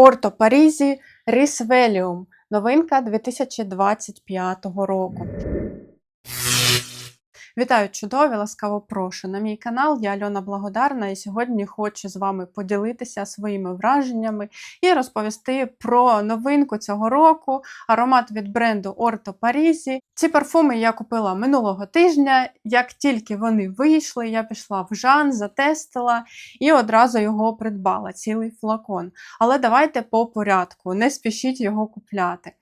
Орто Парізі Рісвеліум. Новинка 2025 року. Вітаю, чудові! Ласкаво прошу на мій канал. Я Альона Благодарна, і сьогодні хочу з вами поділитися своїми враженнями і розповісти про новинку цього року, аромат від бренду Орто Парізі. Ці парфуми я купила минулого тижня. Як тільки вони вийшли, я пішла в Жан, затестила і одразу його придбала, цілий флакон. Але давайте по порядку, не спішіть його купляти.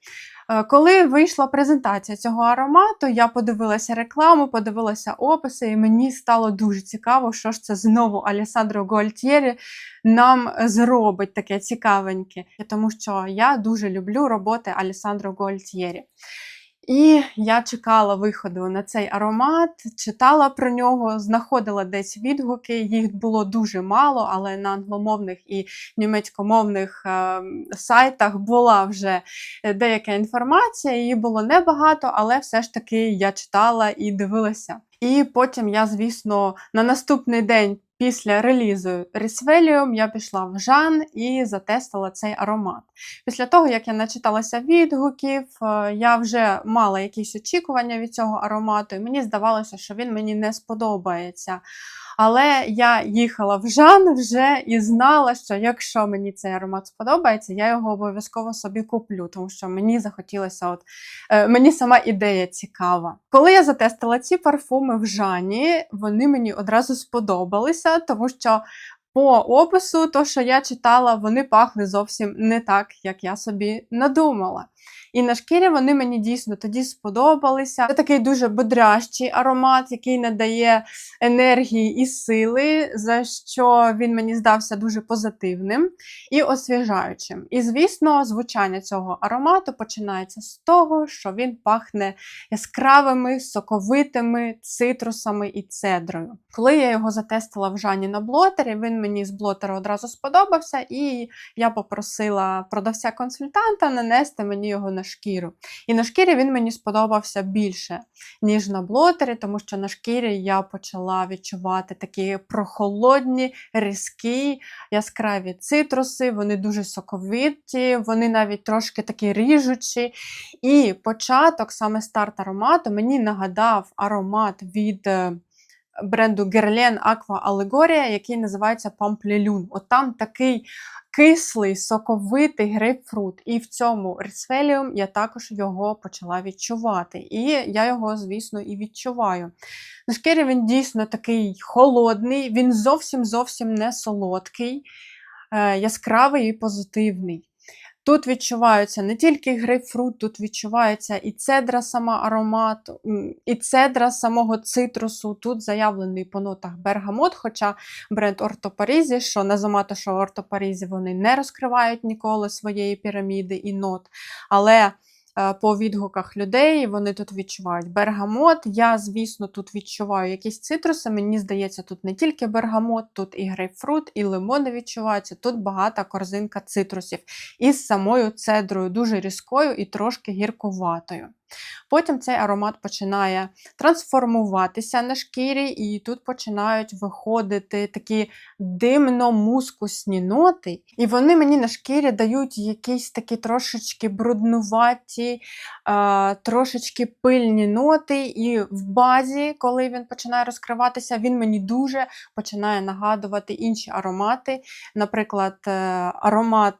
Е, Коли вийшла презентація цього аромату, я подивилася рекламу, подивилася описи, і мені стало дуже цікаво, що ж це знову Алісандро Гольтєрі нам зробить таке цікавеньке, тому що я дуже люблю роботи Алісандро Гуальтєрі. І я чекала виходу на цей аромат, читала про нього, знаходила десь відгуки. Їх було дуже мало, але на англомовних і німецькомовних е, сайтах була вже деяка інформація. Її було небагато, але все ж таки я читала і дивилася. І потім я, звісно, на наступний день. Після релізу Рісвеліум я пішла в Жан і затестила цей аромат. Після того, як я начиталася відгуків, е, я вже мала якісь очікування від цього аромату, і мені здавалося, що він мені не сподобається. Але я їхала в Жан вже і знала, що якщо мені цей аромат сподобається, я його обов'язково собі куплю, тому що мені захотілося, от е, мені сама ідея цікава. Коли я затестила ці парфуми в Жані, вони мені одразу сподобалися, тому що по опису, то, що я читала, вони пахли зовсім не так, як я собі надумала. І на шкірі вони мені дійсно тоді сподобалися. Це такий дуже бодрящий аромат, який надає енергії і сили, за що він мені здався дуже позитивним і освіжаючим. І, звісно, звучання цього аромату починається з того, що він пахне яскравими, соковитими цитрусами і цедрою. Коли я його затестила в Жані на блотері, він мені з блотера одразу сподобався, і я попросила продавця-консультанта нанести мені його на шкіру. І на шкірі він мені сподобався більше, ніж на блотері, тому що на шкірі я почала відчувати такі прохолодні, різкі, яскраві цитруси, вони дуже соковиті, вони навіть трошки такі ріжучі. І початок, саме старт аромату, мені нагадав аромат від. Бренду Guerlain Aqua Allegoria, який називається Памплелюн. От там такий кислий, соковитий грейпфрут. І в цьому Ресфеліум я також його почала відчувати. І я його, звісно, і відчуваю. На він дійсно такий холодний, він зовсім зовсім не солодкий, е, яскравий і позитивний. Тут відчуваються не тільки грейпфрут, тут відчувається і цедра сама аромат, і цедра самого цитрусу. Тут заявлений по нотах бергамот, хоча бренд Ортопарізі, що на Зомато, що Ортопарізі, вони не розкривають ніколи своєї піраміди і нот. Але по відгуках людей вони тут відчувають бергамот. Я, звісно, тут відчуваю якісь цитруси. Мені здається, тут не тільки бергамот, тут і грейпфрут, і лимони відчуваються. Тут багата корзинка цитрусів із самою цедрою, дуже різкою і трошки гіркуватою. Потім цей аромат починає трансформуватися на шкірі, і тут починають виходити такі димно-мускусні ноти. І вони мені на шкірі дають якісь такі трошечки бруднуваті, трошечки пильні ноти. І в базі, коли він починає розкриватися, він мені дуже починає нагадувати інші аромати. Наприклад, е, аромат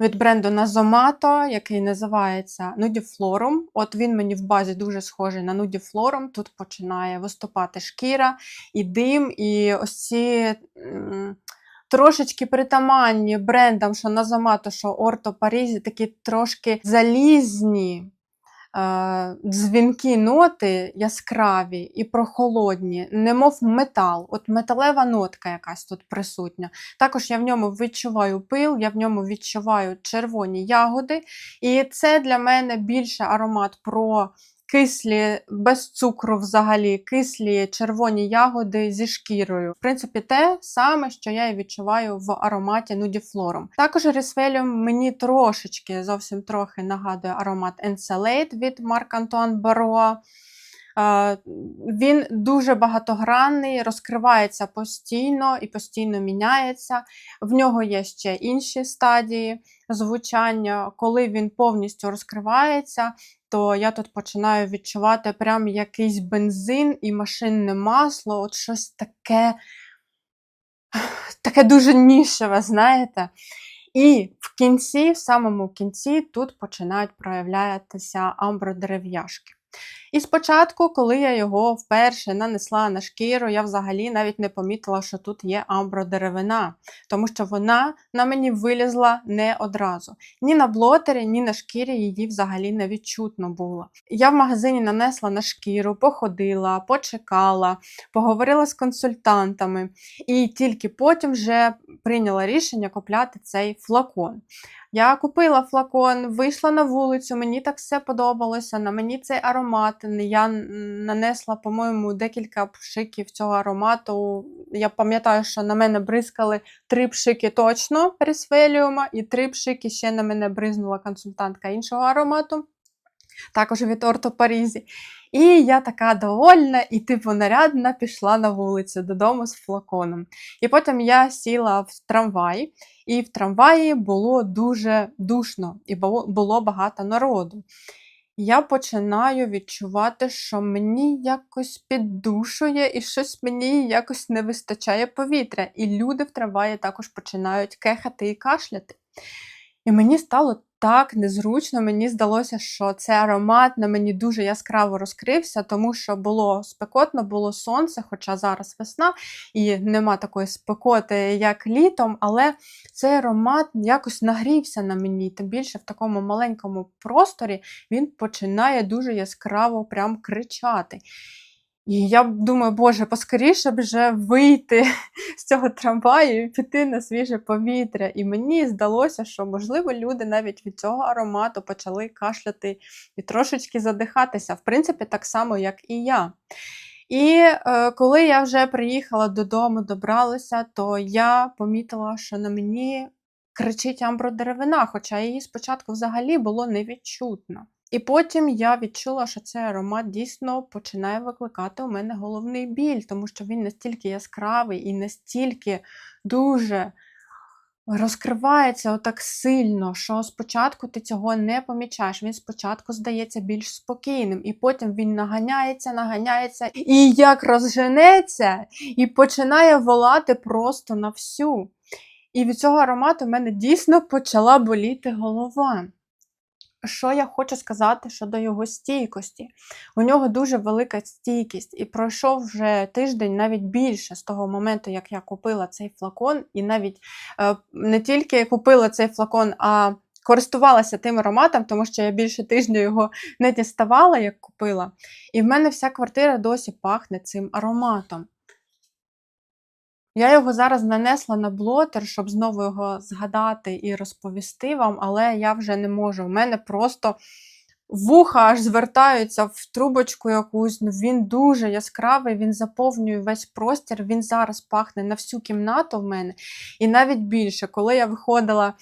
від бренду Nazomato, який називається Nudiflorum. От він мені в базі дуже схожий на Nudiflorum. Тут починає виступати шкіра і дим, і ось ці. Трошечки притаманні брендам, що Назомато, що Орто Парізі, такі трошки залізні, дзвінкі ноти яскраві і прохолодні, немов метал. От металева нотка якась тут присутня. Також я в ньому відчуваю пил, я в ньому відчуваю червоні ягоди. І це для мене більше аромат про кислі, без цукру взагалі, кислі червоні ягоди зі шкірою. В принципі, те саме, що я і відчуваю в ароматі нудіфлором. Також Рісвеліум мені трошечки, зовсім трохи нагадує аромат Encelade від Марк Антуан Баруа. Він дуже багатогранний, розкривається постійно і постійно міняється. В нього є ще інші стадії звучання. Коли він повністю розкривається, то я тут починаю відчувати прям якийсь бензин і машинне масло, от щось таке, таке дуже нішеве, знаєте. І в кінці, в самому кінці, тут починають проявлятися амбродерев'яшки. І спочатку, коли я його вперше нанесла на шкіру, я взагалі навіть не помітила, що тут є амбродеревина, тому що вона на мені вилізла не одразу. Ні на блотері, ні на шкірі її взагалі не відчутно було. Я в магазині нанесла на шкіру, походила, почекала, поговорила з консультантами, і тільки потім вже прийняла рішення купляти цей флакон. Я купила флакон, вийшла на вулицю, мені так все подобалося. На мені цей аромат. Я нанесла, по-моєму, декілька пшиків цього аромату. Я пам'ятаю, що на мене бризкали три пшики точно ресвеліума, і три пшики ще на мене бризнула консультантка іншого аромату, також від Орто Парізі. І я така довольна і, типу, нарядна пішла на вулицю додому з флаконом. І потім я сіла в трамвай, і в трамваї було дуже душно, і було багато народу. Я починаю відчувати, що мені якось піддушує і щось мені якось не вистачає повітря. І люди в трамваї також починають кехати і кашляти. І мені стало так незручно, мені здалося, що цей аромат на мені дуже яскраво розкрився, тому що було спекотно, було сонце, хоча зараз весна і нема такої спекоти, як літом, але цей аромат якось нагрівся на мені. Тим більше в такому маленькому просторі він починає дуже яскраво прям кричати. І я думаю, боже, поскоріше б вже вийти з цього трамваю і піти на свіже повітря. І мені здалося, що, можливо, люди навіть від цього аромату почали кашляти і трошечки задихатися, в принципі, так само, як і я. І е, коли я вже приїхала додому, добралася, то я помітила, що на мені кричить амбродеревина, хоча її спочатку взагалі було невідчутно. І потім я відчула, що цей аромат дійсно починає викликати у мене головний біль, тому що він настільки яскравий і настільки дуже розкривається отак сильно, що спочатку ти цього не помічаєш. Він спочатку здається більш спокійним, і потім він наганяється, наганяється і як розженеться, і починає волати просто на всю. І від цього аромату в мене дійсно почала боліти голова. Що я хочу сказати щодо його стійкості? У нього дуже велика стійкість, і пройшов вже тиждень, навіть більше з того моменту, як я купила цей флакон, і навіть е, не тільки купила цей флакон, а користувалася тим ароматом, тому що я більше тижня його не діставала, як купила. І в мене вся квартира досі пахне цим ароматом. Я його зараз нанесла на блотер, щоб знову його згадати і розповісти вам, але я вже не можу. У мене просто вуха аж звертаються в трубочку якусь. Ну, Він дуже яскравий, він заповнює весь простір, він зараз пахне на всю кімнату в мене. І навіть більше, коли я виходила.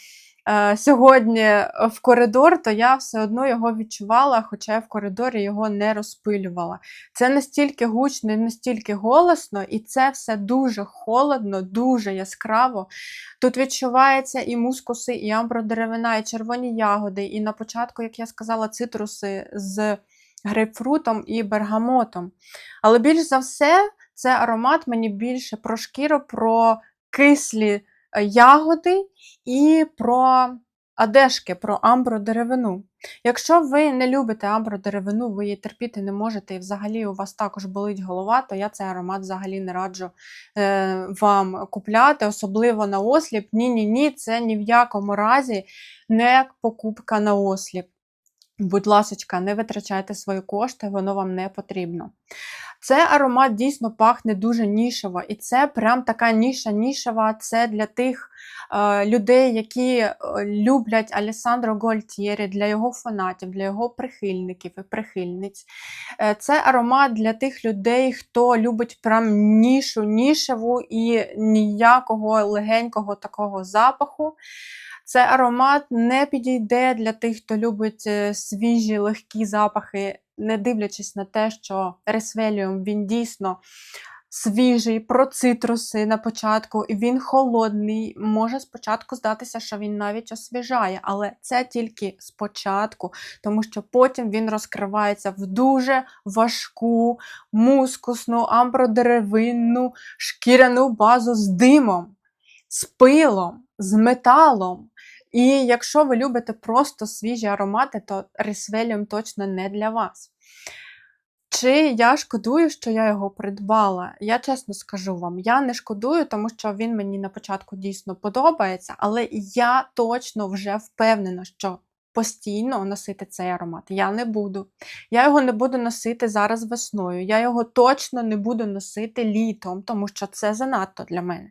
Е, сьогодні в коридор, то я все одно його відчувала, хоча я в коридорі його не розпилювала. Це настільки гучно і настільки голосно, і це все дуже холодно, дуже яскраво. Тут відчувається і мускуси, і амбродеревина, і червоні ягоди, і на початку, як я сказала, цитруси з грейпфрутом і бергамотом. Але більш за все, це аромат мені більше про шкіру, про кислі. Е, ягоди і про одежки, про амбродеревину. Якщо ви не любите амбродеревину, ви її терпіти не можете, і взагалі у вас також болить голова, то я цей аромат взагалі не раджу е, вам купляти, особливо на осліп. Ні-ні ні, це ні в якому разі не покупка на осліп. Будь ласка, не витрачайте свої кошти, воно вам не потрібно. Цей аромат дійсно пахне дуже нішево. І це прям така ніша нішева. Це для тих е, людей, які е, люблять Алесандро Гольтєрі, для його фанатів, для його прихильників і прихильниць. Е, це аромат для тих людей, хто любить прям нішу, нішеву і ніякого легенького такого запаху. Цей аромат не підійде для тих, хто любить е, свіжі легкі запахи не дивлячись на те, що ресвеліум він дійсно свіжий, про цитруси на початку, і він холодний. Може спочатку здатися, що він навіть освіжає, але це тільки спочатку, тому що потім він розкривається в дуже важку, мускусну, амбродеревинну, шкіряну базу з димом, з пилом, з металом. І якщо ви любите просто свіжі аромати, то ресвеліум точно не для вас. Чи я шкодую, що я його придбала? Я чесно скажу вам, я не шкодую, тому що він мені на початку дійсно подобається, але я точно вже впевнена, що постійно носити цей аромат я не буду. Я його не буду носити зараз весною. Я його точно не буду носити літом, тому що це занадто для мене.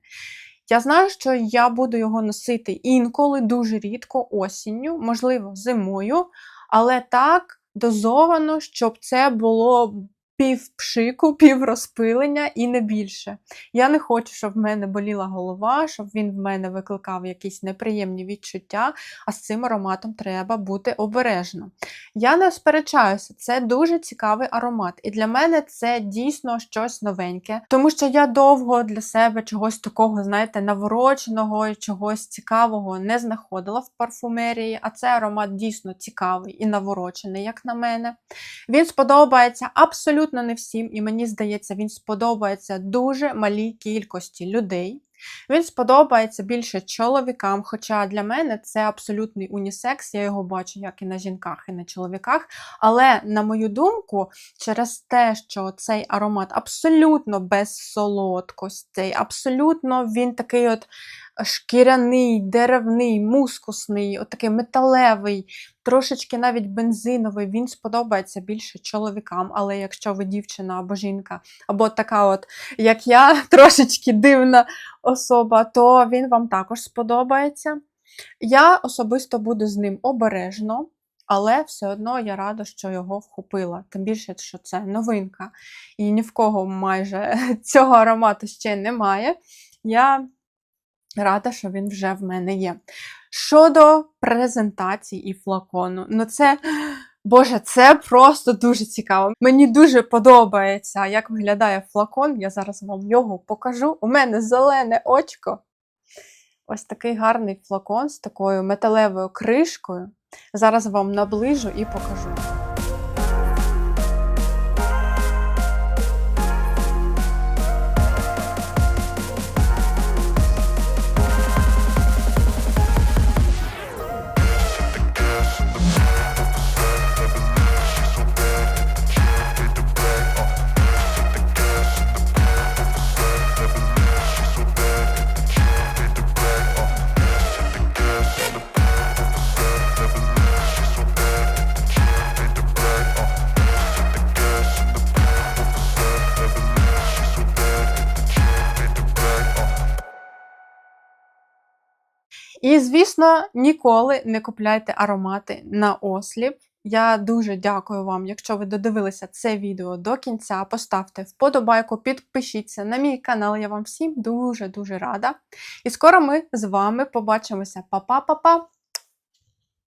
Я знаю, що я буду його носити інколи дуже рідко осінню, можливо, зимою, але так дозовано, щоб це було пів пшику, пів розпилення і не більше. Я не хочу, щоб в мене боліла голова, щоб він в мене викликав якісь неприємні відчуття, а з цим ароматом треба бути обережно. Я не сперечаюся, це дуже цікавий аромат, і для мене це дійсно щось новеньке, тому що я довго для себе чогось такого, знаєте, навороченого і чогось цікавого не знаходила в парфумерії, а цей аромат дійсно цікавий і наворочений, як на мене. Він сподобається абсолютно не всім, і мені здається, він сподобається дуже малій кількості людей. Він сподобається більше чоловікам, хоча для мене це абсолютний унісекс, я його бачу як і на жінках, і на чоловіках. Але, на мою думку, через те, що цей аромат абсолютно без солодкостей, абсолютно він такий от шкіряний, деревний, мускусний, от такий металевий, трошечки навіть бензиновий, він сподобається більше чоловікам. Але якщо ви дівчина або жінка, або така, от, як я, трошечки дивна особа, то він вам також сподобається. Я особисто буду з ним обережно, але все одно я рада, що його вхопила. Тим більше, що це новинка, і ні в кого майже цього аромату ще немає. Я рада, що він вже в мене є. Щодо презентації і флакону, ну це. Боже, це просто дуже цікаво. Мені дуже подобається, як виглядає флакон. Я зараз вам його покажу. У мене зелене очко. Ось такий гарний флакон з такою металевою кришкою. Зараз вам наближу і покажу. І, звісно, ніколи не купляйте аромати на осліп. Я дуже дякую вам, якщо ви додивилися це відео до кінця. Поставте вподобайку, підпишіться на мій канал. Я вам всім дуже-дуже рада. І скоро ми з вами побачимося. Па-па-па-па!